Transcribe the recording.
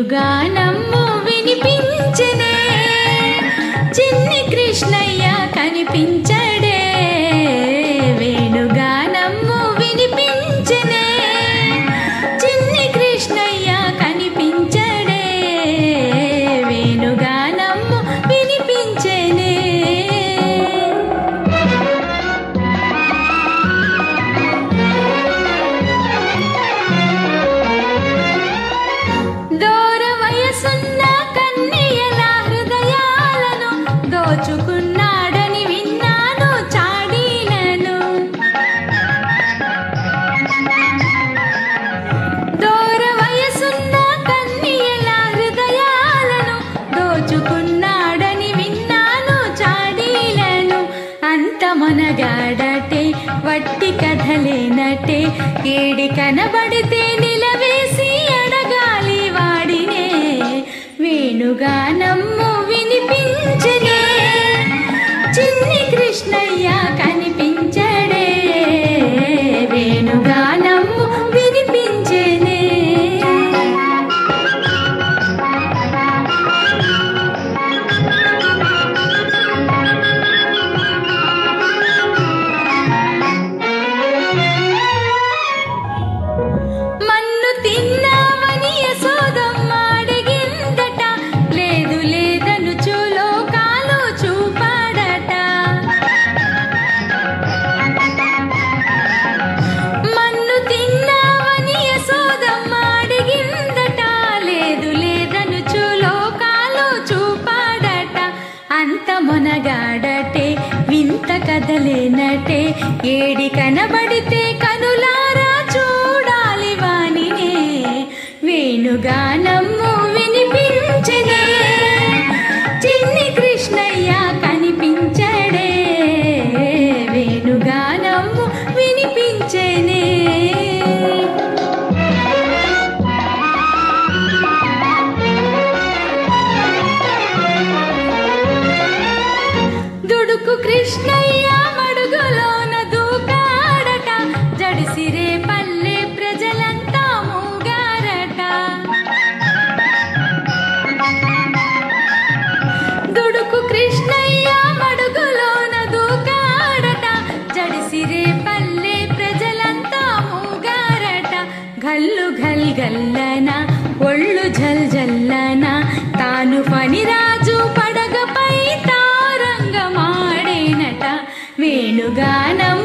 మురుగానమ్మ దోచుకున్నాడని విన్నాను చాడీలను. దూర వయసున్న కన్నయ్యల హృదయాలను దోచుకున్నాడని విన్నాను చాడీలను. అంత మనగాడటే వట్టి కథలేనటే ఏడి కనబడితే Krishna, yeah. మొనగాడటే వింత కదలేనటే ఏడి కనబడితే కనులారా చూడాలి వానినే. వేణుగానం జల్లన ఒళ్ళు జల్ జల్లన తాను పనిరాజు పడగపై తారంగమాడేనట. వేణుగానం